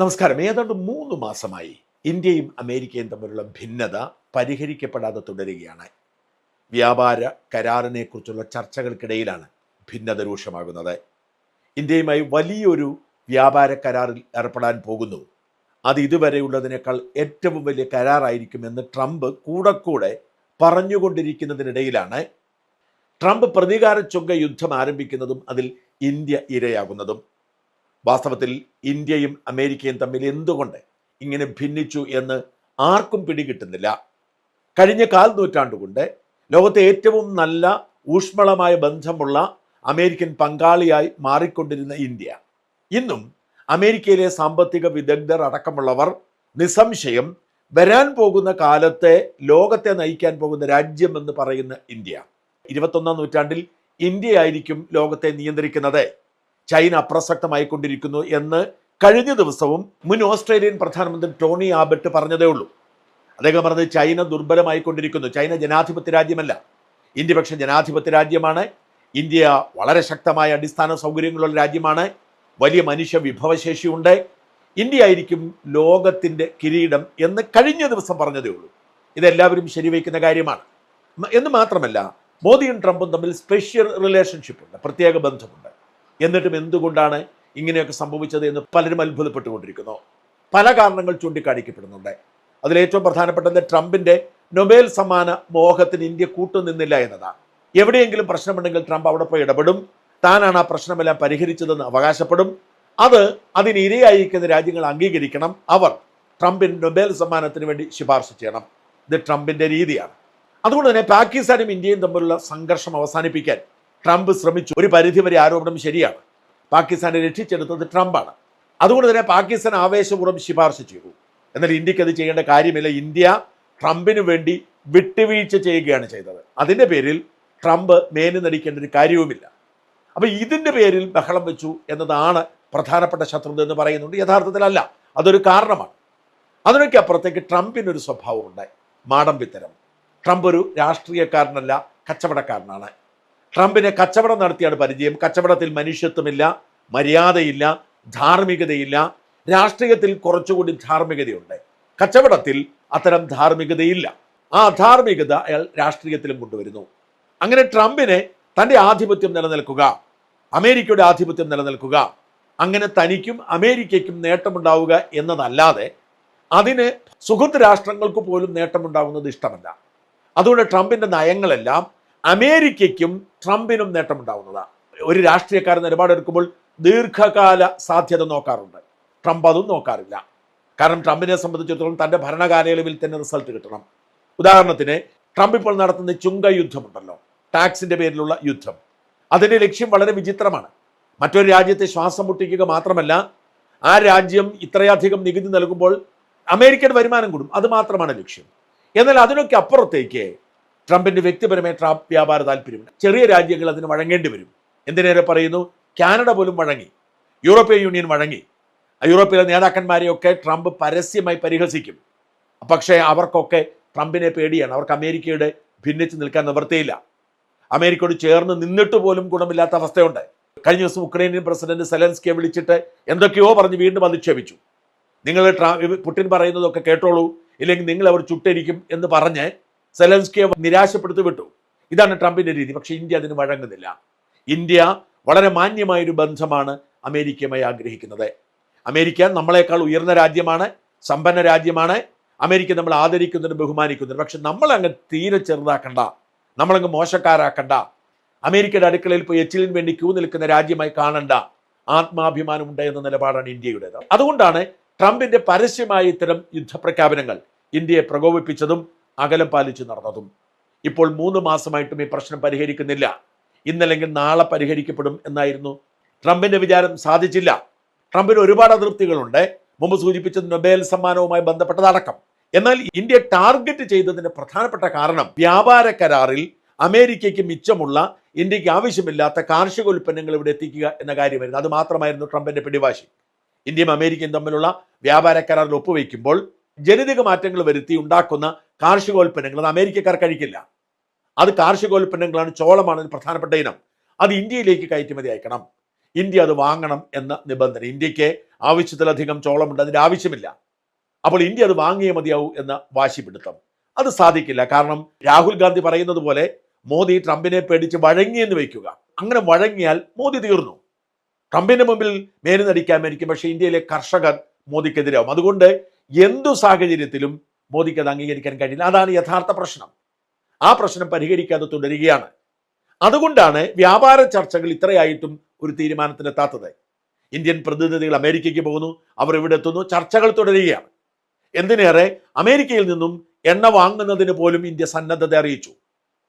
നമസ്കാരം. ഏതാണ്ട് മൂന്ന് മാസമായി ഇന്ത്യയും അമേരിക്കയും തമ്മിലുള്ള ഭിന്നത പരിഹരിക്കപ്പെടാതെ തുടരുകയാണ്. വ്യാപാര കരാറിനെക്കുറിച്ചുള്ള ചർച്ചകൾക്കിടയിലാണ് ഭിന്നത രൂക്ഷമാകുന്നത്. ഇന്ത്യയുമായി വലിയൊരു വ്യാപാര കരാറിൽ ഏർപ്പെടാൻ പോകുന്നു. അത് ഇതുവരെയുള്ളതിനേക്കാൾ ഏറ്റവും വലിയ കരാറായിരിക്കുമെന്ന് ട്രംപ് കൂടെ കൂടെ പറഞ്ഞുകൊണ്ടിരിക്കുന്നതിനിടയിലാണ്. ട്രംപ് പ്രതികാര ചുങ്ക യുദ്ധം ആരംഭിക്കുന്നതും അതിൽ ഇന്ത്യ ഇരയാകുന്നതും. വാസ്തവത്തിൽ ഇന്ത്യയും അമേരിക്കയും തമ്മിൽ എന്തുകൊണ്ട് ഇങ്ങനെ ഭിന്നിച്ചു എന്ന് ആർക്കും പിടികിട്ടുന്നില്ല. കഴിഞ്ഞ കാൽ നൂറ്റാണ്ടുകൊണ്ട് ലോകത്തെ ഏറ്റവും നല്ല ഊഷ്മളമായ ബന്ധമുള്ള അമേരിക്കൻ പങ്കാളിയായി മാറിക്കൊണ്ടിരുന്ന ഇന്ത്യ. ഇന്നും അമേരിക്കയിലെ സാമ്പത്തിക വിദഗ്ധർ അടക്കമുള്ളവർ നിസ്സംശയം വരാൻ പോകുന്ന കാലത്തെ ലോകത്തെ നയിക്കാൻ പോകുന്ന രാജ്യമെന്ന് പറയുന്ന ഇന്ത്യ. ഇരുപത്തൊന്നാം നൂറ്റാണ്ടിൽ ഇന്ത്യയായിരിക്കും ലോകത്തെ നിയന്ത്രിക്കുന്നത്. ചൈന അപ്രസക്തമായിക്കൊണ്ടിരിക്കുന്നു എന്ന് കഴിഞ്ഞ ദിവസവും മുൻ ഓസ്ട്രേലിയൻ പ്രധാനമന്ത്രി ടോണി ആബർട്ട് പറഞ്ഞതേ ഉള്ളൂ. അദ്ദേഹം പറഞ്ഞത് ചൈന ദുർബലമായിക്കൊണ്ടിരിക്കുന്നു. ചൈന ജനാധിപത്യ രാജ്യമല്ല. ഇന്ത്യ പക്ഷേ ജനാധിപത്യ രാജ്യമാണ്. ഇന്ത്യ വളരെ ശക്തമായ അടിസ്ഥാന സൗകര്യങ്ങളുള്ള രാജ്യമാണ്. വലിയ മനുഷ്യ വിഭവശേഷിയുണ്ട്. ഇന്ത്യ ആയിരിക്കും ലോകത്തിന്റെ കിരീടം എന്ന് കഴിഞ്ഞ ദിവസം പറഞ്ഞതേ ഉള്ളൂ. ഇതെല്ലാവരും ശരിവയ്ക്കുന്ന കാര്യമാണ്. എന്ന് മാത്രമല്ല മോദിയും ട്രംപും തമ്മിൽ സ്പെഷ്യൽ റിലേഷൻഷിപ്പ് ഉണ്ട് പ്രത്യേക ബന്ധമുണ്ട്. എന്നിട്ടും എന്തുകൊണ്ടാണ് ഇങ്ങനെയൊക്കെ സംഭവിച്ചത് എന്ന് പലരും അത്ഭുതപ്പെട്ടുകൊണ്ടിരിക്കുന്നു. പല കാരണങ്ങൾ ചൂണ്ടിക്കാണിക്കപ്പെടുന്നുണ്ട്. അതിലേറ്റവും പ്രധാനപ്പെട്ടത് ട്രംപിന്റെ നൊബേൽ സമ്മാന മോഹത്തിന് ഇന്ത്യ കൂട്ടുനിന്നില്ല എന്നതാണ്. എവിടെയെങ്കിലും പ്രശ്നമുണ്ടെങ്കിൽ ട്രംപ് അവിടെ പോയി ഇടപെടും. താനാണ് ആ പ്രശ്നമെല്ലാം പരിഹരിച്ചതെന്ന് അവകാശപ്പെടും. അത് അതിന് ഇരയായിരിക്കുന്ന രാജ്യങ്ങൾ അംഗീകരിക്കണം. അവർ ട്രംപിന് നൊബേൽ സമ്മാനത്തിന് വേണ്ടി ശുപാർശ ചെയ്യണം. ഇത് ട്രംപിന്റെ രീതിയാണ്. അതുകൊണ്ട് തന്നെ പാകിസ്ഥാനും ഇന്ത്യയും തമ്മിലുള്ള സംഘർഷം അവസാനിപ്പിക്കാൻ ട്രംപ് ശ്രമിച്ചു. ഒരു പരിധിവരെ ആരോപണം ശരിയാണ്. പാകിസ്ഥാനെ രക്ഷിച്ചെടുത്തത് ട്രംപാണ്. അതുകൊണ്ട് തന്നെ പാകിസ്ഥാൻ ആവേശപൂർവം ശിപാർശ ചെയ്തു. എന്നാൽ ഇന്ത്യയ്ക്ക് അത് ചെയ്യേണ്ട കാര്യമില്ല. ഇന്ത്യ ട്രംപിന് വേണ്ടി വിട്ടുവീഴ്ച ചെയ്യുകയാണ് ചെയ്തത്. അതിന്റെ പേരിൽ ട്രംപ് മേനു നടിക്കേണ്ട ഒരു കാര്യവുമില്ല. അപ്പോൾ ഇതിന്റെ പേരിൽ ബഹളം വെച്ചു എന്നതാണ് പ്രധാനപ്പെട്ട ശത്രുത എന്ന് പറയുന്നുണ്ട്. യഥാർത്ഥത്തിലല്ല അതൊരു കാരണമാണ്. അതിനൊക്കെ അപ്പുറത്തേക്ക് ട്രംപിനൊരു സ്വഭാവമുണ്ട് മാടമ്പിത്തരം. ട്രംപ് ഒരു രാഷ്ട്രീയക്കാരനല്ല കച്ചവടക്കാരനാണ്. ട്രംപിനെ കച്ചവടം നടത്തിയാണ് പരിചയം. കച്ചവടത്തിൽ മനുഷ്യത്വമില്ല മര്യാദയില്ല ധാർമ്മികതയില്ല. രാഷ്ട്രീയത്തിൽ കുറച്ചുകൂടി ധാർമ്മികതയുണ്ട്. കച്ചവടത്തിൽ അത്തരം ധാർമ്മികതയില്ല. ആ അധാർമികത അയാൾ രാഷ്ട്രീയത്തിലും കൊണ്ടുവരുന്നു. അങ്ങനെ ട്രംപിനെ തന്റെ ആധിപത്യം നിലനിൽക്കുക അമേരിക്കയുടെ ആധിപത്യം നിലനിൽക്കുക അങ്ങനെ തനിക്കും അമേരിക്കയ്ക്കും നേട്ടമുണ്ടാവുക എന്നതല്ലാതെ അതിന് സുഹൃത്ത് രാഷ്ട്രങ്ങൾക്ക് പോലും നേട്ടമുണ്ടാകുന്നത് ഇഷ്ടമല്ല. അതുകൊണ്ട് ട്രംപിന്റെ നയങ്ങളെല്ലാം അമേരിക്കയ്ക്കും ട്രംപിനും നേട്ടമുണ്ടാവുന്നതാണ് ഒരു രാഷ്ട്രീയക്കാരൻ നിലപാടെടുക്കുമ്പോൾ ദീർഘകാല സാധ്യത നോക്കാറുണ്ട്. ട്രംപ് അതും നോക്കാറില്ല. കാരണം ട്രംപിനെ സംബന്ധിച്ചിടത്തോളം തന്റെ ഭരണകാലയളവിൽ തന്നെ റിസൾട്ട് കിട്ടണം. ഉദാഹരണത്തിന് ട്രംപ് ഇപ്പോൾ നടത്തുന്ന ചുങ്ക യുദ്ധമുണ്ടല്ലോ. ടാക്സിന്റെ പേരിലുള്ള യുദ്ധം. അതിന്റെ ലക്ഷ്യം വളരെ വിചിത്രമാണ്. മറ്റൊരു രാജ്യത്തെ ശ്വാസം മുട്ടിക്കുക മാത്രമല്ല ആ രാജ്യം ഇത്രയധികം നികുതി നൽകുമ്പോൾ അമേരിക്കൻ വരുമാനം കൂടും. അത് മാത്രമാണ് ലക്ഷ്യം. എന്നാൽ അതിനൊക്കെ അപ്പുറത്തേക്ക് ട്രംപിന്റെ വ്യക്തിപരമായ ട്രാപ്പ് വ്യാപാര താല്പര്യം. ചെറിയ രാജ്യങ്ങൾ അതിന് വഴങ്ങേണ്ടി വരും. എന്തിനേറെ പറയുന്നു? കാനഡ പോലും വഴങ്ങി. യൂറോപ്യൻ യൂണിയൻ വഴങ്ങി. യൂറോപ്പിലെ നേതാക്കന്മാരെയൊക്കെ ട്രംപ് പരസ്യമായി പരിഹസിക്കും. പക്ഷേ അവർക്കൊക്കെ ട്രംപിനെ പേടിയാണ്. അവർക്ക് അമേരിക്കയുടെ ഭിന്നിച്ച് നിൽക്കാൻ നിവൃത്തിയില്ല. അമേരിക്കയോട് ചേർന്ന് നിന്നിട്ട് പോലും ഗുണമില്ലാത്ത അവസ്ഥയുണ്ട്. കഴിഞ്ഞ ദിവസം ഉക്രൈനിയൻ പ്രസിഡന്റ് സെലൻസ്കിയെ വിളിച്ചിട്ട് എന്തൊക്കെയോ പറഞ്ഞ് വീണ്ടും അധിക്ഷേപിച്ചു. നിങ്ങൾ ട്രാ പുടിൻ പറയുന്നതൊക്കെ കേട്ടോളൂ. ഇല്ലെങ്കിൽ നിങ്ങൾ അവർ ചുട്ടരിക്കും എന്ന് പറഞ്ഞ് സെലൻസ്കിയെ നിരാശപ്പെടുത്തി വിട്ടു ഇതാണ് ട്രംപിന്റെ രീതി. പക്ഷേ ഇന്ത്യ അതിന് വഴങ്ങുന്നില്ല. ഇന്ത്യ വളരെ മാന്യമായൊരു ബന്ധമാണ് അമേരിക്കയുമായി ആഗ്രഹിക്കുന്നത്. അമേരിക്ക നമ്മളെക്കാൾ ഉയർന്ന രാജ്യമാണ് സമ്പന്ന രാജ്യമാണ്. അമേരിക്ക നമ്മൾ ആദരിക്കുന്നുണ്ട് ബഹുമാനിക്കുന്നുണ്ട്. പക്ഷെ നമ്മളങ്ങ് തീരെ ചെറുതാക്കണ്ട. നമ്മളങ്ങ് മോശക്കാരാക്കണ്ട. അമേരിക്കയുടെ അടുക്കളയിൽ പോയി എച്ചിലിന് വേണ്ടി ക്യൂ നിൽക്കുന്ന രാജ്യമായി കാണണ്ട. ആത്മാഭിമാനമുണ്ട് എന്ന നിലപാടാണ് ഇന്ത്യയുടേത്. അതുകൊണ്ടാണ് ട്രംപിന്റെ പരസ്യമായ ഇത്തരം യുദ്ധപ്രഖ്യാപനങ്ങൾ ഇന്ത്യയെ പ്രകോപിപ്പിച്ചതും അകലം പാലിച്ച് നടന്നതും. ഇപ്പോൾ മൂന്ന് മാസമായിട്ടും ഈ പ്രശ്നം പരിഹരിക്കുന്നില്ല. ഇന്നല്ലെങ്കിൽ നാളെ പരിഹരിക്കപ്പെടും എന്നായിരുന്നു ട്രംപിന്റെ വിചാരം. സാധിച്ചില്ല. ട്രംപിന് ഒരുപാട് അതൃപ്തികളുണ്ട് മുമ്പ് സൂചിപ്പിച്ച നൊബേൽ സമ്മാനവുമായി ബന്ധപ്പെട്ടതടക്കം. എന്നാൽ ഇന്ത്യ ടാർഗറ്റ് ചെയ്തതിന്റെ പ്രധാനപ്പെട്ട കാരണം വ്യാപാര കരാറിൽ അമേരിക്കയ്ക്ക് മിച്ചമുള്ള ഇന്ത്യയ്ക്ക് ആവശ്യമില്ലാത്ത കാർഷിക ഉൽപ്പന്നങ്ങൾ ഇവിടെ എത്തിക്കുക എന്ന കാര്യമായിരുന്നു. അത് മാത്രമായിരുന്നു ട്രംപിന്റെ പിടിവാശി. ഇന്ത്യയും അമേരിക്കയും തമ്മിലുള്ള വ്യാപാര കരാറിൽ ഒപ്പുവെക്കുമ്പോൾ ജനിതക മാറ്റങ്ങൾ വരുത്തി ഉണ്ടാക്കുന്ന കാർഷികോൽപ്പന്നങ്ങൾ അത് അമേരിക്കക്കാർ കഴിക്കില്ല. അത് കാർഷികോൽപ്പന്നങ്ങളാണ് ചോളമാണ് പ്രധാനപ്പെട്ട ഇനം. അത് ഇന്ത്യയിലേക്ക് കയറ്റുമതി അയക്കണം. ഇന്ത്യ അത് വാങ്ങണം എന്ന നിബന്ധന. ഇന്ത്യയ്ക്ക് ആവശ്യത്തിലധികം ചോളമുണ്ട് അതിന്റെ ആവശ്യമില്ല. അപ്പോൾ ഇന്ത്യ അത് വാങ്ങിയേ മതിയാവൂ എന്ന വാശിപിടുത്തം അത് സാധിക്കില്ല. കാരണം രാഹുൽ ഗാന്ധി പറയുന്നത് പോലെ മോദി ട്രംപിനെ പേടിച്ച് വഴങ്ങിയെന്ന് വയ്ക്കുക. അങ്ങനെ വഴങ്ങിയാൽ മോദി തീർന്നു. ട്രംപിന്റെ മുമ്പിൽ മേലുനടിക്കാമായിരിക്കും പക്ഷേ ഇന്ത്യയിലെ കർഷകർ മോദിക്കെതിരാവും. അതുകൊണ്ട് എന്തു സാഹചര്യത്തിലും മോദിക്ക് അത് അംഗീകരിക്കാൻ കഴിയില്ല. അതാണ് യഥാർത്ഥ പ്രശ്നം. ആ പ്രശ്നം പരിഹരിക്കാതെ തുടരുകയാണ്. അതുകൊണ്ടാണ് വ്യാപാര ചർച്ചകൾ ഇത്രയായിട്ടും ഒരു തീരുമാനത്തിനെത്താത്തത്. ഇന്ത്യൻ പ്രതിനിധികൾ അമേരിക്കയ്ക്ക് പോകുന്നു അവർ ഇവിടെ എത്തുന്നു ചർച്ചകൾ തുടരുകയാണ്. എന്തിനേറെ? അമേരിക്കയിൽ നിന്നും എണ്ണ വാങ്ങുന്നതിന് പോലും ഇന്ത്യ സന്നദ്ധത അറിയിച്ചു.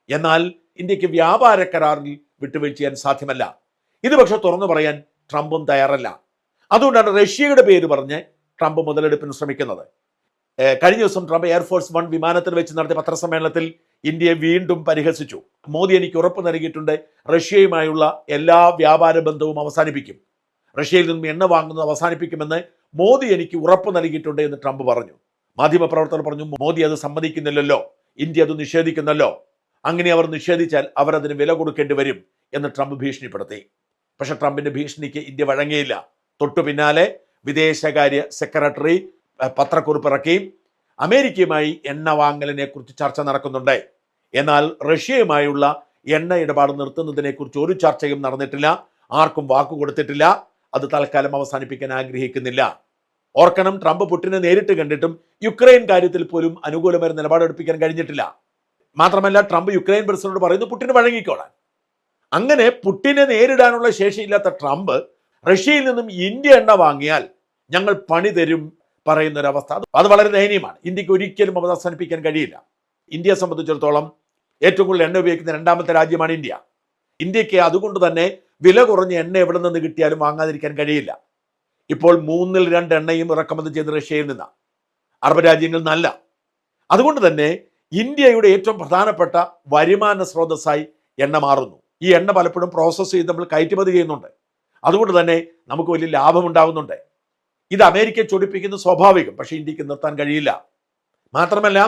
എന്നാൽ ഇന്ത്യയ്ക്ക് വ്യാപാര കരാറിൽ വിട്ടുവീഴ്ച ചെയ്യാൻ സാധ്യമല്ല. ഇത് പക്ഷെ തുറന്നു പറയാൻ ട്രംപും തയ്യാറല്ല. അതുകൊണ്ടാണ് റഷ്യയുടെ പേര് പറഞ്ഞ് ട്രംപ് മുതലെടുപ്പിന് ശ്രമിക്കുന്നത്. കഴിഞ്ഞ ദിവസം ട്രംപ് എയർഫോഴ്സ് വൺ വിമാനത്തിൽ വെച്ച് നടത്തിയ പത്രസമ്മേളനത്തിൽ ഇന്ത്യയെ വീണ്ടും പരിഹസിച്ചു. മോദി എനിക്ക് ഉറപ്പ് നൽകിയിട്ടുണ്ട് റഷ്യയുമായുള്ള എല്ലാ വ്യാപാര ബന്ധവും അവസാനിപ്പിക്കും. റഷ്യയിൽ നിന്നും എണ്ണ വാങ്ങുന്നത് അവസാനിപ്പിക്കുമെന്ന് മോദി എനിക്ക് ഉറപ്പ് നൽകിയിട്ടുണ്ട് എന്ന് ട്രംപ് പറഞ്ഞു. മാധ്യമപ്രവർത്തകർ പറഞ്ഞു മോദി അത് സമ്മതിക്കുന്നില്ലല്ലോ ഇന്ത്യ അത് നിഷേധിക്കുന്നല്ലോ. അങ്ങനെ അവർ നിഷേധിച്ചാൽ അവർ അതിന് വില കൊടുക്കേണ്ടി വരും എന്ന് ട്രംപ് ഭീഷണിപ്പെടുത്തി. പക്ഷെ ട്രംപിന്റെ ഭീഷണിക്ക് ഇന്ത്യ വഴങ്ങിയില്ല. തൊട്ടു പിന്നാലെ വിദേശകാര്യ സെക്രട്ടറി പത്രക്കുറിപ്പ് ഇറക്കി അമേരിക്കയുമായി എണ്ണ വാങ്ങലിനെ കുറിച്ച് ചർച്ച നടക്കുന്നുണ്ട്. എന്നാൽ റഷ്യയുമായുള്ള എണ്ണ ഇടപാട് നിർത്തുന്നതിനെക്കുറിച്ച് ഒരു ചർച്ചയും നടന്നിട്ടില്ല. ആർക്കും വാക്കു കൊടുത്തിട്ടില്ല. അത് തൽക്കാലം അവസാനിപ്പിക്കാൻ ആഗ്രഹിക്കുന്നില്ല. ഓർക്കണം ട്രംപ് പുട്ടിനെ നേരിട്ട് കണ്ടിട്ടും യുക്രൈൻ കാര്യത്തിൽ പോലും അനുകൂലമായ നിലപാടെടുപ്പിക്കാൻ കഴിഞ്ഞിട്ടില്ല. മാത്രമല്ല ട്രംപ് യുക്രൈൻ പ്രസിഡന്റോട് പറയുന്നു പുട്ടിന് വഴങ്ങിക്കോളാൻ. അങ്ങനെ പുട്ടിനെ നേരിടാനുള്ള ശേഷിയില്ലാത്ത ട്രംപ് റഷ്യയിൽ നിന്നും ഇന്ത്യ എണ്ണ വാങ്ങിയാൽ ഞങ്ങൾ പണി തരും പറയുന്ന ഒരു അവസ്ഥ അത് വളരെ ദയനീയമാണ്. ഇന്ത്യയ്ക്ക് ഒരിക്കലും അവസാനിപ്പിക്കാൻ കഴിയില്ല. ഇന്ത്യയെ സംബന്ധിച്ചിടത്തോളം ഏറ്റവും കൂടുതൽ എണ്ണ ഉപയോഗിക്കുന്ന രണ്ടാമത്തെ രാജ്യമാണ് ഇന്ത്യ. ഇന്ത്യയ്ക്ക് അതുകൊണ്ട് തന്നെ വില കുറഞ്ഞ എണ്ണ എവിടെ നിന്ന് കിട്ടിയാലും വാങ്ങാതിരിക്കാൻ കഴിയില്ല. ഇപ്പോൾ മൂന്നിൽ രണ്ട് എണ്ണയും ഇറക്കുമതി ചെയ്ത് റഷ്യയിൽ നിന്നാണ് അറബ് രാജ്യങ്ങളിൽ നിന്നല്ല. അതുകൊണ്ട് തന്നെ ഇന്ത്യയുടെ ഏറ്റവും പ്രധാനപ്പെട്ട വരുമാന സ്രോതസ്സായി എണ്ണ മാറുന്നു. ഈ എണ്ണ പലപ്പോഴും പ്രോസസ്സ് ചെയ്ത് നമ്മൾ കയറ്റുമതി ചെയ്യുന്നുണ്ട്. അതുകൊണ്ട് തന്നെ നമുക്ക് വലിയ ലാഭമുണ്ടാകുന്നുണ്ട് ഇത് അമേരിക്കയെ ചൊടിപ്പിക്കുന്ന സ്വാഭാവികം പക്ഷേ ഇന്ത്യയ്ക്ക് നിർത്താൻ കഴിയില്ല. മാത്രമല്ല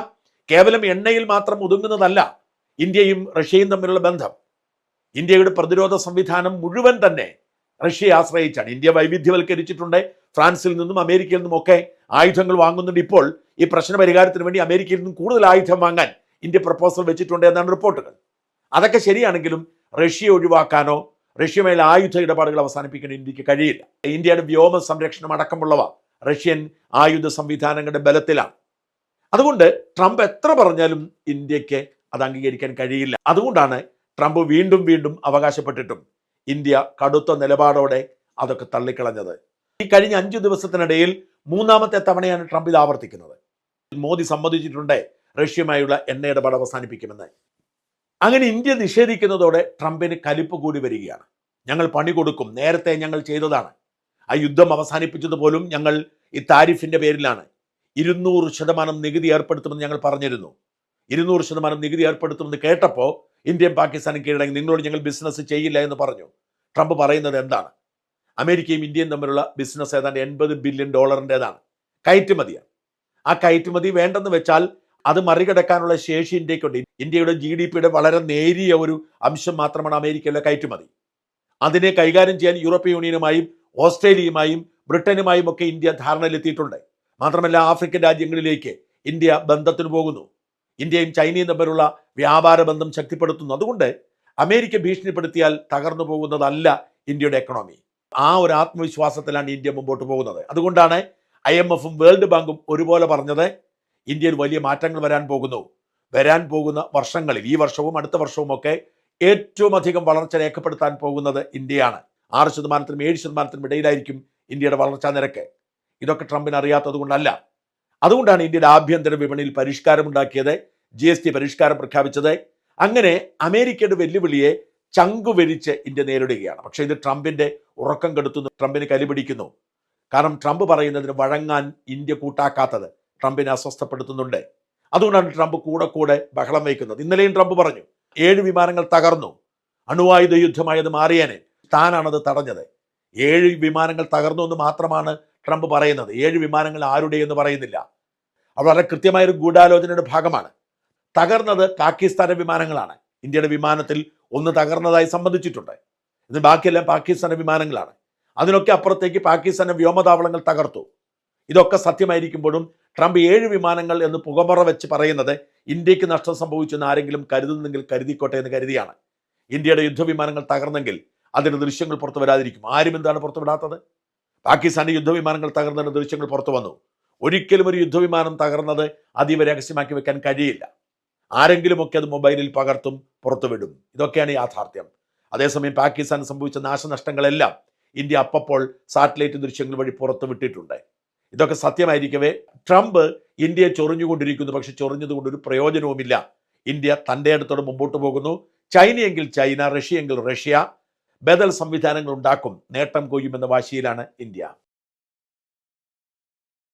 കേവലം എണ്ണയിൽ മാത്രം ഒതുങ്ങുന്നതല്ല ഇന്ത്യയും റഷ്യയും തമ്മിലുള്ള ബന്ധം. ഇന്ത്യയുടെ പ്രതിരോധ സംവിധാനം മുഴുവൻ തന്നെ റഷ്യയെ ആശ്രയിച്ചാണ്. ഇന്ത്യ വൈവിധ്യവൽക്കരിച്ചിട്ടുണ്ട്. ഫ്രാൻസിൽ നിന്നും അമേരിക്കയിൽ നിന്നും ഒക്കെ ആയുധങ്ങൾ വാങ്ങുന്നുണ്ട് ഇപ്പോൾ. ഈ പ്രശ്ന പരിഹാരത്തിന് വേണ്ടി അമേരിക്കയിൽ നിന്നും കൂടുതൽ ആയുധം വാങ്ങാൻ ഇന്ത്യ പ്രപ്പോസൽ വെച്ചിട്ടുണ്ട് എന്നാണ് റിപ്പോർട്ടുകൾ. അതൊക്കെ ശരിയാണെങ്കിലും റഷ്യ ഒഴിവാക്കാനോ റഷ്യയുമായുള്ള ആയുധ ഇടപാടുകൾ അവസാനിപ്പിക്കാൻ ഇന്ത്യയ്ക്ക് കഴിയില്ല. ഇന്ത്യയുടെ വ്യോമ സംരക്ഷണം അടക്കമുള്ളവ റഷ്യൻ ആയുധ സംവിധാനങ്ങളുടെ ബലത്തിലാണ്. അതുകൊണ്ട് ട്രംപ് എത്ര പറഞ്ഞാലും ഇന്ത്യയ്ക്ക് അത് അംഗീകരിക്കാൻ കഴിയില്ല. അതുകൊണ്ടാണ് ട്രംപ് വീണ്ടും വീണ്ടും അവകാശപ്പെട്ടിട്ടും ഇന്ത്യ കടുത്ത നിലപാടോടെ അതൊക്കെ തള്ളിക്കളഞ്ഞത്. ഈ കഴിഞ്ഞ അഞ്ചു ദിവസത്തിനിടയിൽ മൂന്നാമത്തെ തവണയാണ് ട്രംപ് ഇത് ആവർത്തിക്കുന്നത്. മോദി സമ്മതിച്ചിട്ടുണ്ട് റഷ്യയുമായുള്ള എണ്ണ ഇടപാട് അവസാനിപ്പിക്കുമെന്ന്. അങ്ങനെ ഇന്ത്യ നിഷേധിക്കുന്നതോടെ ട്രംപിന് കലിപ്പ് കൂടി വരികയാണ്. ഞങ്ങൾ പണി കൊടുക്കും. നേരത്തെ ഞങ്ങൾ ചെയ്തതാണ്. ആ യുദ്ധം അവസാനിപ്പിച്ചത് പോലും ഞങ്ങൾ ഈ താരിഫിന്റെ പേരിലാണ്. ഇരുന്നൂറ് ശതമാനം നികുതി ഏർപ്പെടുത്തുമെന്ന് ഞങ്ങൾ പറഞ്ഞിരുന്നു. ഇരുന്നൂറ് ശതമാനം നികുതി ഏർപ്പെടുത്തുമെന്ന് കേട്ടപ്പോൾ ഇന്ത്യയും പാകിസ്ഥാനും കീഴടങ്ങി. നിങ്ങളോട് ഞങ്ങൾ ബിസിനസ് ചെയ്യില്ല എന്ന് പറഞ്ഞു. ട്രംപ് പറയുന്നത് എന്താണ്? അമേരിക്കയും ഇന്ത്യയും തമ്മിലുള്ള ബിസിനസ് ഏതാണ്ട് എൺപത് ബില്യൺ ഡോളറിന്റെതാണ് കയറ്റുമതിയാണ്. ആ കയറ്റുമതി വേണ്ടെന്ന് വെച്ചാൽ അത് മറികടക്കാനുള്ള ശേഷി ഇന്ത്യക്കുണ്ട് ഇന്ത്യയുടെ ജി ഡി പിയുടെ വളരെ നേരിയ ഒരു അംശം മാത്രമാണ് അമേരിക്കയിലെ കയറ്റുമതി. അതിനെ കൈകാര്യം ചെയ്യാൻ യൂറോപ്യൻ യൂണിയനുമായും ഓസ്ട്രേലിയയുമായും ബ്രിട്ടനുമായും ഒക്കെ ഇന്ത്യ ധാരണയിലെത്തിയിട്ടുണ്ട്. മാത്രമല്ല ആഫ്രിക്കൻ രാജ്യങ്ങളിലേക്ക് ഇന്ത്യ ബന്ധത്തിന് പോകുന്നു. ഇന്ത്യയും ചൈനയും തമ്മിലുള്ള വ്യാപാര ബന്ധം ശക്തിപ്പെടുത്തുന്നു. അതുകൊണ്ട് അമേരിക്ക ഭീഷണിപ്പെടുത്തിയാൽ തകർന്നു പോകുന്നതല്ല ഇന്ത്യയുടെ എക്കണോമി ആ ഒരു ആത്മവിശ്വാസത്തിലാണ് ഇന്ത്യ മുമ്പോട്ട് പോകുന്നത്. അതുകൊണ്ടാണ് ഐ എം എഫും വേൾഡ് ബാങ്കും ഒരുപോലെ പറഞ്ഞത് ഇന്ത്യയിൽ വലിയ മാറ്റങ്ങൾ വരാൻ പോകുന്നു. വരാൻ പോകുന്ന വർഷങ്ങളിൽ ഈ വർഷവും അടുത്ത വർഷവും ഒക്കെ ഏറ്റവും അധികം വളർച്ച രേഖപ്പെടുത്താൻ പോകുന്നത് ഇന്ത്യയാണ്. ആറ് ശതമാനത്തിനും ഏഴ് ശതമാനത്തിനും ഇടയിലായിരിക്കും ഇന്ത്യയുടെ വളർച്ചാ നിരക്ക്. ഇതൊക്കെ ട്രംപിന് അറിയാത്തത് കൊണ്ടല്ല. അതുകൊണ്ടാണ് ഇന്ത്യയുടെ ആഭ്യന്തര വിപണിയിൽ പരിഷ്കാരമുണ്ടാക്കിയത് ജി എസ് ടി പരിഷ്കാരം പ്രഖ്യാപിച്ചത്. അങ്ങനെ അമേരിക്കയുടെ വെല്ലുവിളിയെ ചങ്കുവരിച്ച് ഇന്ത്യ നേരിടുകയാണ്. പക്ഷേ ഇത് ട്രംപിന്റെ ഉറക്കം കെടുത്തുന്നു ട്രംപിന് കലിപിടിക്കുന്നു കാരണം ട്രംപ് പറയുന്നതിന് വഴങ്ങാൻ ഇന്ത്യ കൂട്ടാക്കാത്തത്. ട്രംപിനെ അസ്വസ്ഥപ്പെടുത്തുന്നുണ്ട്. അതുകൊണ്ടാണ് ട്രംപ് കൂടെ കൂടെ ബഹളം വയ്ക്കുന്നത്. ഇന്നലെയും ട്രംപ് പറഞ്ഞു ഏഴ് വിമാനങ്ങൾ തകർന്നു. അണുവായുധ യുദ്ധമായത് മാറിയേനെ. താനാണത് തടഞ്ഞത്. ഏഴ് വിമാനങ്ങൾ തകർന്നു എന്ന് മാത്രമാണ് ട്രംപ് പറയുന്നത്. ഏഴ് വിമാനങ്ങൾ ആരുടെ എന്ന് പറയുന്നില്ല. അത് വളരെ കൃത്യമായ ഒരു ഗൂഢാലോചനയുടെ ഭാഗമാണ്. തകർന്നത് പാകിസ്ഥാന്റെ വിമാനങ്ങളാണ്. ഇന്ത്യയുടെ വിമാനത്തിൽ ഒന്ന് തകർന്നതായി സംബന്ധിച്ചിട്ടുണ്ട്. ഇത് ബാക്കിയെല്ലാം പാകിസ്ഥാന്റെ വിമാനങ്ങളാണ്. അതിനൊക്കെ അപ്പുറത്തേക്ക് പാകിസ്ഥാന്റെ വ്യോമതാവളങ്ങൾ തകർത്തു. ഇതൊക്കെ സത്യമായിരിക്കുമ്പോഴും ട്രംപ് ഏഴ് വിമാനങ്ങൾ എന്ന് പുകമറ വെച്ച് പറയുന്നത് ഇന്ത്യയ്ക്ക് നഷ്ടം സംഭവിച്ചെന്ന് ആരെങ്കിലും കരുതുന്നെങ്കിൽ കരുതിക്കോട്ടെ എന്ന് കരുതിയാണ്. ഇന്ത്യയുടെ യുദ്ധവിമാനങ്ങൾ തകർന്നെങ്കിൽ അതിന്റെ ദൃശ്യങ്ങൾ പുറത്തു വരാതിരിക്കും. ആരും എന്താണ് പുറത്തുവിടാത്തത് പാകിസ്ഥാന്റെ യുദ്ധവിമാനങ്ങൾ തകർന്നതിന്റെ ദൃശ്യങ്ങൾ പുറത്തു വന്നു. ഒരിക്കലും ഒരു യുദ്ധവിമാനം തകർന്നത് അതീവ രഹസ്യമാക്കി വെക്കാൻ കഴിയില്ല. ആരെങ്കിലുമൊക്കെ അത് മൊബൈലിൽ പകർത്തും പുറത്തുവിടും ഇതൊക്കെയാണ് യാഥാർത്ഥ്യം. അതേസമയം പാകിസ്ഥാൻ സംഭവിച്ച നാശനഷ്ടങ്ങളെല്ലാം ഇന്ത്യ അപ്പപ്പോൾ സാറ്റലൈറ്റ് ദൃശ്യങ്ങൾ വഴി പുറത്തുവിട്ടിട്ടുണ്ട് ഇതൊക്കെ സത്യമായിരിക്കവേ. ട്രംപ് ഇന്ത്യയെ ചൊറിഞ്ഞുകൊണ്ടിരിക്കുന്നു. പക്ഷെ ചൊറിഞ്ഞതുകൊണ്ട് ഒരു പ്രയോജനവുമില്ല. ഇന്ത്യ തന്റെ അടുത്തോടെ മുമ്പോട്ട് പോകുന്നു. ചൈനയെങ്കിൽ ചൈന റഷ്യയെങ്കിൽ റഷ്യ. ബദൽ സംവിധാനങ്ങൾ ഉണ്ടാക്കും. നേട്ടം കൊയ്യുമെന്ന വാശിയിലാണ് ഇന്ത്യ.